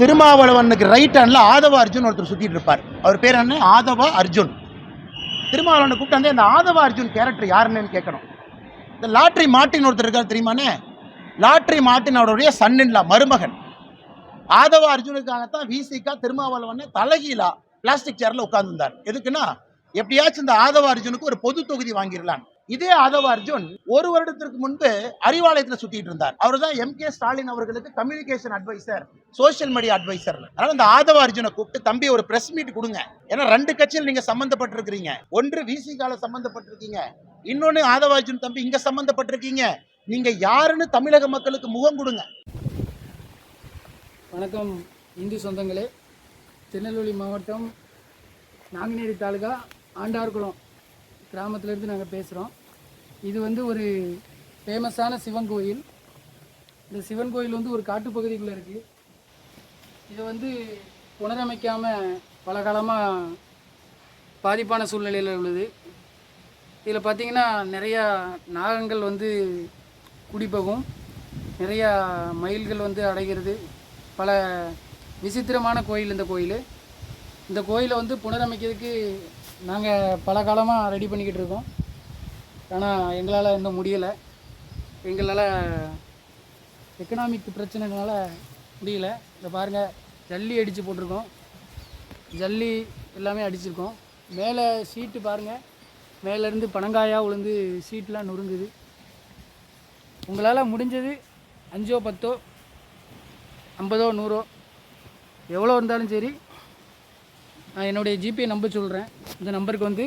திருமாவளவனுக்கு right handle Aadhav Arjun ஒருத்தர் சுற்றிட்டு இருப்பார். அவர் பேர் என்ன? ஆதவ அர்ஜுன். திருமாவளவனை கூப்பிட்டு வந்து அந்த ஆதவ அர்ஜுன் கேரக்டர் யாருன்னு கேட்கணும். இந்த லாட்ரி மார்ட்டின் ஒருத்தர் இருக்கார் தெரியுமானே லாட்ரி மார்ட்டின் அவருடைய சன்னின்லா மருமகன். ஆதவ அர்ஜுனுக்காகத்தான் விசிகா திருமாவளவன் தலைகீழா பிளாஸ்டிக் சேரில் உட்காந்துருந்தார் எதுக்குன்னா எப்படியாச்சும் இந்த ஆதவ அர்ஜுனுக்கு ஒரு பொது தொகுதி வாங்கிடலான்னு. இதே ஆதவ அர்ஜுன் ஒரு வருடத்திற்கு முன்பு அறிவாலயத்தில் சுத்திட்டு இருந்தார். அவர் தான் எம் கே ஸ்டாலின் அவர்களுக்கு communication advisor social media advisor அதனால இந்த ஆதவ அர்ஜுனை கூப்பிட்டு தம்பி ஒரு பிரஸ் மீட் கொடுங்க. ஏன்னா ரெண்டு கட்சியில் நீங்க சம்பந்தப்பட்டிருக்கிறீங்க. ஒன்று விசிகால சம்பந்தப்பட்டிருக்கீங்க. இன்னொன்னு ஆதவ அர்ஜுன் தம்பி இங்க சம்பந்தப்பட்டிருக்கீங்க. நீங்க யாருன்னு தமிழக மக்களுக்கு முகம் கொடுங்க. வணக்கம் இந்து சொந்தங்களே. திருநெல்வேலி மாவட்டம் நாங்குநேரி தாலுகா ஆண்டார்குளம் கிராமத்திலேருந்து நாங்கள் பேசுகிறோம் இது வந்து ஒரு ஃபேமஸான சிவன் கோயில். இந்த சிவன் கோயில் வந்து ஒரு காட்டுப்பகுதிக்குள்ளே இருக்குது இதை வந்து புனரமைக்காமல் பல காலமாக பாதிப்பான சூழ்நிலையில் உள்ளது. இதில் பார்த்திங்கன்னா நிறையா நாகங்கள் வந்து குடிப்பகும் நிறையா மயில்கள் வந்து அடைகிறது. பல விசித்திரமான கோயில் இந்த கோயில். இந்த கோயிலை வந்து புனரமைக்கிறதுக்கு நாங்கள் பல காலமாக ரெடி பண்ணிக்கிட்டு இருக்கோம். ஆனால் எங்களால் இன்னும் முடியலை. எங்களால் எக்கனாமிக் பிரச்சனைனால முடியல. இதை பாருங்கள் ஜல்லி அடித்து போட்டிருக்கோம். ஜல்லி எல்லாமே அடிச்சிருக்கோம். மேலே சீட்டு பாருங்கள் மேலேருந்து பனங்காயாக விழுந்து சீட்லாம் நொறுங்குது. உங்களால் முடிஞ்சது அஞ்சோ பத்தோ ஐம்பதோ நூறோ எவ்வளோ இருந்தாலும் சரி நான் என்னுடைய ஜிபே நம்பர் சொல்கிறேன் இந்த நம்பருக்கு வந்து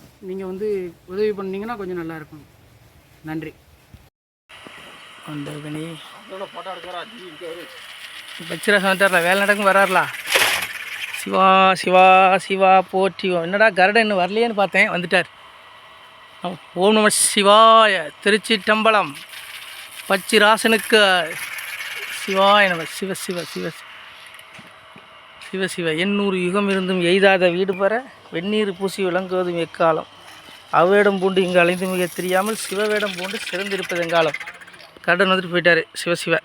நீங்கள் வந்து உதவி பண்ணீங்கன்னா கொஞ்சம் நல்லாயிருக்கும் நன்றி. பச்சிரா சமத்தார்ல வேலை நடக்கும் வராருலா? சிவா சிவா சிவா போற்றி என்னடா கருடன் இன்னும் வரலையேன்னு பார்த்தேன் வந்துட்டார். ஓம் நம சிவாய திருச்சி டம்பலம் பச்சிராசனுக்கு சிவாய நம சிவ சிவ சிவ. சிவ சிவ எண்ணூறு யுகம் இருந்தும் எய்தாத வீடு பெற வெந்நீர் பூசி விளங்குவதும் எக்காலம். அவ்வேடம் பூண்டு இங்கு அலைந்து மிக தெரியாமல் சிவவேடம் பூண்டு சிறந்திருப்பது எங்காலம். கடன் வந்துட்டு போயிட்டார் சிவ சிவ.